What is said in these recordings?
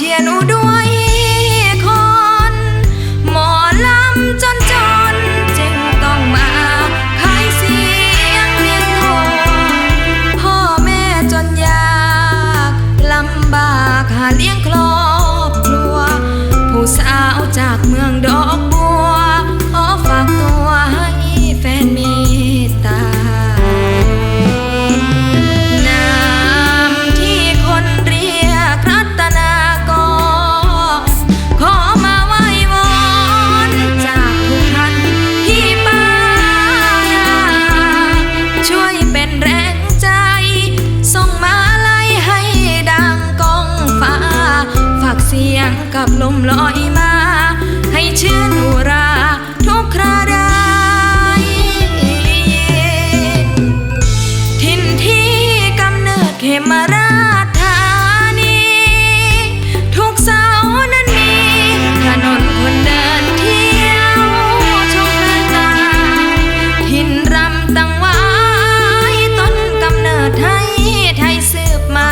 Lucian Uno. กับลมลอยมา ให้ชื่นอุราทุกคราใดทินที่กำเนิดเขมราชธานี ทุกเสาร์นั้นมีถนนคนเดินเที่ยวชมเพลินตาหินรำตั้งไว้ต้นกำเนิดไทยไทยสืบมา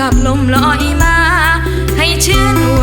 กับลมลอยมา ให้ชื่นอุ